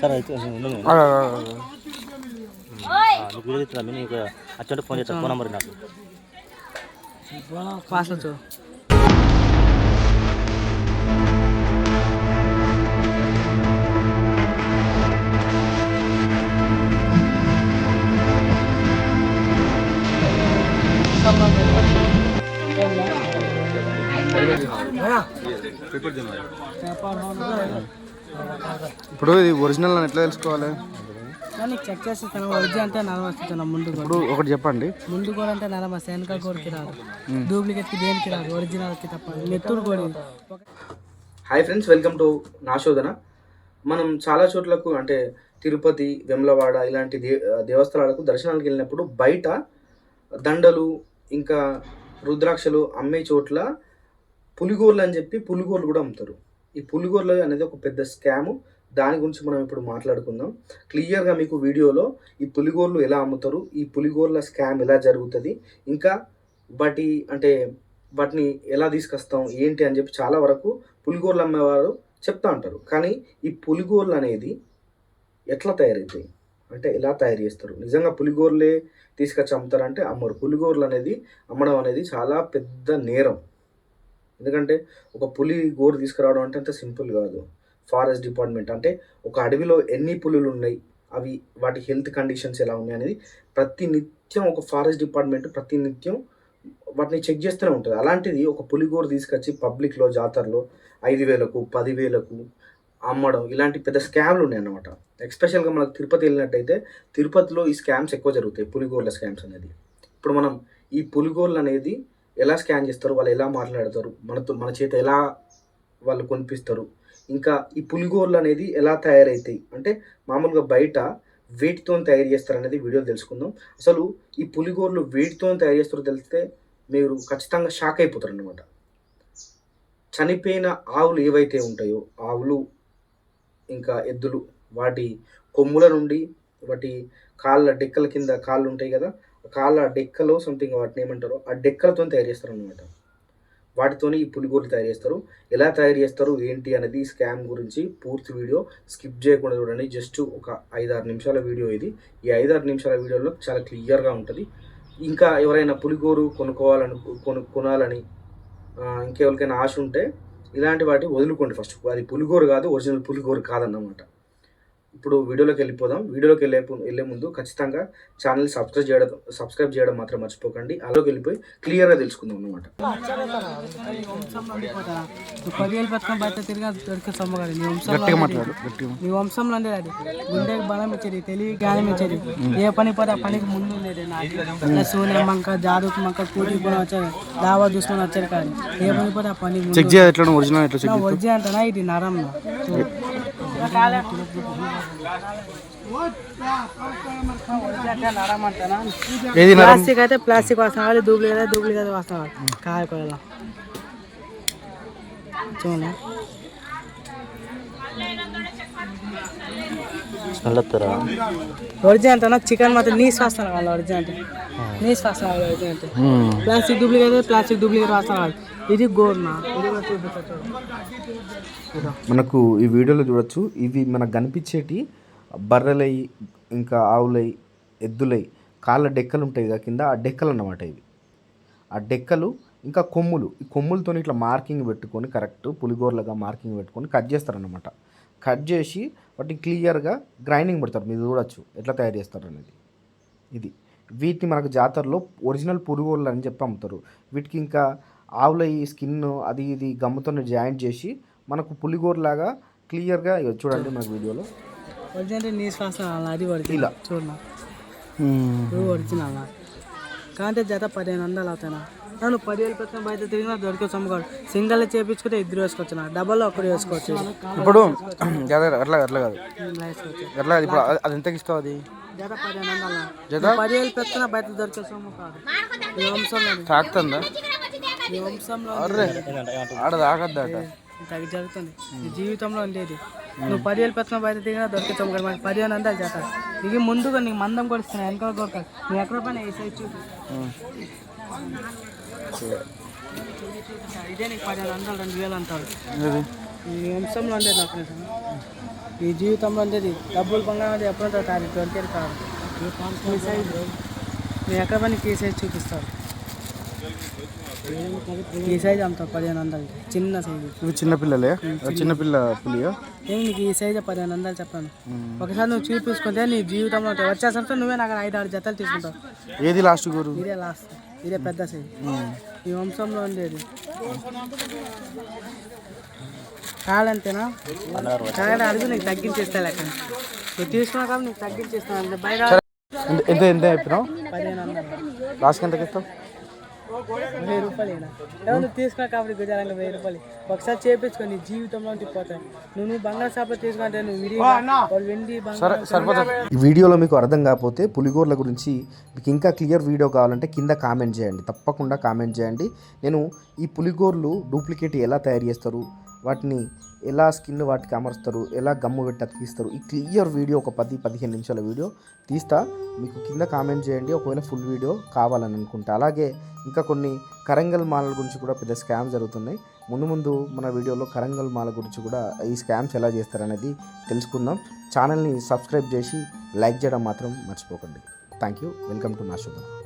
సరే అయితే ఉండు. ఆ, ఆ, ఆ, ఆ. ఆ, నీకు వీడియో ఇస్తున్నా నీకు అచ్చంటే ఫోన్ చేస్తా ఫోన్ నెంబర్ నాకు పాస్ వచ్చు ఇప్పుడు ఇది ఒరిజినల్ అని ఎట్లా తెలుసుకోవాలి? నీకు చెక్ చేసి తన ఒరిజినల్ అంటే నరం వస్తుంది ముందు కూడా. ఇప్పుడు ఒకటి చెప్పండి. ముందు కూడా అంటే నరం వెనక కోడికి రాదు. డూప్లికేట్కి దేనికి రాదు? ఒరిజినల్కి తప్ప. నెత్తురు కోడి హాయ్ ఫ్రెండ్స్ వెల్కమ్ టు నాశోధన. మనం చాలా చోట్లకు అంటే తిరుపతి వెమ్లవాడ ఇలాంటి దే దేవస్థానాలకు దర్శనాలకు వెళ్ళినప్పుడు బయట దండలు ఇంకా రుద్రాక్షలు అమ్మే చోట్ల పులిగోర్లు అని చెప్పి పులిగోర్లు కూడా అమ్ముతారు. ఈ పులిగోర్ల అనేది ఒక పెద్ద స్కాము దాని గురించి మనం ఇప్పుడు మాట్లాడుకుందాం. క్లియర్గా మీకు వీడియోలో ఈ పులిగోర్లు ఎలా అమ్ముతారు ఈ పులిగోర్ల స్కామ్ ఎలా జరుగుతుంది ఇంకా వాటి అంటే వాటిని ఎలా తీసుకొస్తాం ఏంటి అని చెప్పి చాలా వరకు పులిగోర్లు అమ్మేవారు చెప్తా ఉంటారు. కానీ ఈ పులిగోర్లు అనేది ఎట్లా తయారవుతాయి అంటే ఎలా తయారు చేస్తారు? నిజంగా పులిగోర్లే తీసుకొచ్చి అమ్ముతారంటే అమ్మరు. పులిగోర్లు అనేది అమ్మడం అనేది చాలా పెద్ద నేరం. ఎందుకంటే ఒక పులి గోరు తీసుకురావడం అంటే అంత సింపుల్ కాదు. ఫారెస్ట్ డిపార్ట్మెంట్ అంటే ఒక అడవిలో ఎన్ని పులులు ఉన్నాయి అవి వాటి హెల్త్ కండిషన్స్ ఎలా ఉన్నాయి అనేది ప్రతి నిత్యం ఒక ఫారెస్ట్ డిపార్ట్మెంట్ ప్రతి నిత్యం వాటిని చెక్ చేస్తూనే ఉంటుంది. అలాంటిది ఒక పులిగోరు తీసుకొచ్చి పబ్లిక్లో జాతరలో ఐదు వేలకు పదివేలకు అమ్మడం ఇలాంటి పెద్ద స్కామ్లు ఉన్నాయి అన్నమాట. ఎక్స్పెషల్గా మనకు తిరుపతి వెళ్ళినట్టయితే తిరుపతిలో ఈ స్కామ్స్ ఎక్కువ జరుగుతాయి పులిగోర్ల స్కామ్స్ అనేది. ఇప్పుడు మనం ఈ పులిగోర్లు అనేది ఎలా స్కాన్ చేస్తారు? వాళ్ళు ఎలా మాట్లాడతారు? మనతో మన చేత ఎలా వాళ్ళు కొనిపిస్తారు? ఇంకా ఈ పులిగోర్లు అనేది ఎలా తయారవుతాయి అంటే మామూలుగా బయట వేటితో తయారు చేస్తారు అనేది వీడియో తెలుసుకుందాం. అసలు ఈ పులిగోర్లు వేటితో తయారు చేస్తారో తెలిస్తే మీరు ఖచ్చితంగా షాక్ అయిపోతారు అనమాట చనిపోయిన ఆవులు ఏవైతే ఉంటాయో ఆవులు ఇంకా ఎద్దులు వాటి కొమ్ముల నుండి వాటి కాళ్ళ డెక్కల కింద కాళ్ళు ఉంటాయి కదా కాళ్ళ డెక్కలో సంథింగ్ వాటిని ఏమంటారు? ఆ డెక్కలతో తయారు చేస్తారు అనమాట వాటితోని ఈ పులిగోరలు తయారు చేస్తారు. ఎలా తయారు చేస్తారు? ఏంటి అనేది స్కామ్ గురించి పూర్తి వీడియో స్కిప్ చేయకుండా చూడండి. జస్ట్ ఒక ఐదారు నిమిషాల వీడియో ఇది. ఈ ఐదారు నిమిషాల వీడియోలో చాలా క్లియర్గా ఉంటుంది. ఇంకా ఎవరైనా పులిగోరు కొనుక్కోవాలని కొను కొనాలని ఇంకెవరికైనా ఆశ ఉంటే ఇలాంటి వాటి వదులుకోండి ఫస్ట్ అది పులిగోరు కాదు ఒరిజినల్ పులిగోరు కాదన్నమాట. ఇప్పుడు వీడియోలోకి వెళ్ళిపోదాం. వీడియోలోకి వెళ్ళే వెళ్ళే ముందు ఖచ్చితంగా ఛానల్ సబ్స్క్రైబ్ చేయడం సబ్స్క్రైబ్ చేయడం మాత్రం మర్చిపోకండి. అలాగే వెళ్ళిపోయి క్లియర్గా తెలుసుకుందాం అన్నమాట. నువ్వు పదివేలు పట్టుకొని బయట తిరిగి దొరికే నీ వంశంలో నీ వంశంలో ఉండేది అది. గుండెకి బలం ఇచ్చేది తెలివి జ్ఞానం ఇచ్చేది. ఏ పని పోతే ఆ పనికి ముందు ఉండేది నాకు సూర్య మంక జాదుకు మంక కూటి కూడా వచ్చారు దావా చూసుకొని వచ్చారు కానీ ఏ పని పోతే ఆ పని ముందు చెక్ చేయాలి ఒరిజినల్ వచ్చి అంటనా ఇది నరం ప్లాస్టిక్ అయితే ప్లాస్టిక్ వాసన కావాలి డూప్లికేట్ అయితే డూప్లికేట్ వాసన కావాలి. కాయకూరల చూడండి. ఒరిజినల్ అంటేనా చికెన్ మాత్రం నీస్ వాసన కావాలి ఒరిజినల్ నీస్ వాసన కావాలి original. Plastic duplicate plastic duplicate వాసన కావాలి. ఇది గోర్నా. మనకు ఈ వీడియోలో చూడొచ్చు. ఇవి మనకు కనిపించేటి బర్రెలై ఇంకా ఆవులై ఎద్దులై కాళ్ళ డెక్కలు ఉంటాయి కదా కింద ఆ డెక్కలు అన్నమాట ఇవి. ఆ డెక్కలు ఇంకా కొమ్ములు. ఈ కొమ్ములతో ఇట్లా మార్కింగ్ పెట్టుకొని కరెక్ట్ పులిగోర్లుగా మార్కింగ్ పెట్టుకొని కట్ చేస్తారనమాట కట్ చేసి వాటిని క్లియర్గా గ్రైండింగ్ పెడతారు. మీరు చూడొచ్చు. ఎట్లా తయారు చేస్తారు అనేది. ఇది. వీటిని మనకు జాతరలో ఒరిజినల్ పురుగోళ్ళు అని చెప్పి అమ్ముతారు. వీటికి ఇంకా ఆవుల ఈ స్కిన్ అది ఇది గమ్ముతో జాయింట్ చేసి మనకు పులిగోరలాగా క్లియర్గా చూడండి మన వీడియోలో. ఇలా. ఒరిజినల్ కాంటే జత పదిహేను వందలు అవుతానా నన్ను పదివేలు పెట్టిన బయట తిరిగినా దొరికే సొమ్మగాడు సింగల్ చేపించుకుంటే ఇద్దరు వేసుకోవచ్చు డబల్ ఒకటి వేసుకోవచ్చు. ఇప్పుడు అట్లా అట్లా కాదు? కాదు? ఇప్పుడు అది- ఎంతకి ఇస్తావు అది? జత పదిహేను వందలు జత? పదివేలు పెట్టిన బయట దొరికే సొమ్ము కాదు జరుగుతుంది. జీవితంలో ఉండేది. నువ్వు పదివేలు పెట్టిన బయట దిగినా దొరికే సొమ్ము కాదు మనకి పదిహేను వందలు జత ఇది ముందుగా నీకు మందం కొడుతున్నా వెనకాల కొడతాను నువ్వు ఎక్కడ పైన? సైజ్ చూపి ఇదే నీకు పదిహేను వందలు రెండు వేలు అంటారు. ఇది ఈ వంశంలో ఉండేది నాకు. ఈ జీవితంలో ఉండేది. డబ్బులు బంగారం ఎప్పుడంటే కాదు దొరికేది కాదు. ఈ సైజ్ మీరు ఎక్కడ పని? సైజ్ చూపిస్తారు. ఈ సైజ్ అమ్ముతా పదిహేను వందలు. చిన్న సైజు. ఇవి చిన్నపిల్లలే చిన్నపిల్ల పులియో? ఏం నీకు ఈ సైజ్ పదిహేను వందలు చెప్పాను. ఒకసారి నువ్వు చూపించుకుంటే నీ జీవితంలో ఉంటాయి. వచ్చే సంవత్సరం నువ్వే నాకు ఐదు ఆరు జతలు తీసుకుంటావు. ఏది లాస్ట్ గురు? ఇదే లాస్ట్ ఇదే పెద్ద సైజ్. ఈ వంశంలో ఉండేది. కావాలంతేనా కావాలి అడుగు నీకు తగ్గించేస్తా లెక్క. నువ్వు తీసుకున్నా కాబట్టి నీకు తగ్గించేస్తాను. అంతే బయట ఎంత ఎంత ఎంత చెప్పినావు? పదిహేను వందలు. లాస్ట్కి ఎంతకి ఇస్తావు వెయ్యి రూపాయలు అయినా ఎవరు తీసుకున్నా కాబట్టి గుజరాంగా వెయ్యి రూపాయలు? ఒకసారి చేపించుకో నీ జీవితంలో పోతాయి నువ్వు నువ్వు బంగారు షాప్లో తీసుకుంటే నువ్వు విడి వాళ్ళు వెండి బంగారు ఈ వీడియోలో మీకు అర్థం కాకపోతే పులిగోర్ల గురించి మీకు ఇంకా క్లియర్ వీడియో కావాలంటే కింద కామెంట్ చేయండి. తప్పకుండా కామెంట్ చేయండి. నేను ఈ పులిగోర్లు డూప్లికేట్ ఎలా తయారు చేస్తారు? వాటిని ఎలా స్కిన్ వాటికి అమరుస్తారు ఎలా గమ్ము పెట్టి అతికిస్తారు ఈ క్లియర్ వీడియో ఒక పది పదిహేను నిమిషాల వీడియో తీస్తా. మీకు కింద కామెంట్ చేయండి ఒకవేళ ఫుల్ వీడియో కావాలని అనుకుంటా. అలాగే ఇంకా కొన్ని కరంగల్ మాలల గురించి కూడా పెద్ద స్కామ్ జరుగుతున్నాయి. ముందు ముందు మన వీడియోలో కరంగల్ మాల గురించి కూడా ఈ స్కామ్స్ ఎలా చేస్తారనేది తెలుసుకుందాం. ఛానల్ని సబ్స్క్రైబ్ చేసి లైక్ చేయడం మాత్రం మర్చిపోకండి. థ్యాంక్ యూ వెల్కమ్ టు నా శుభం.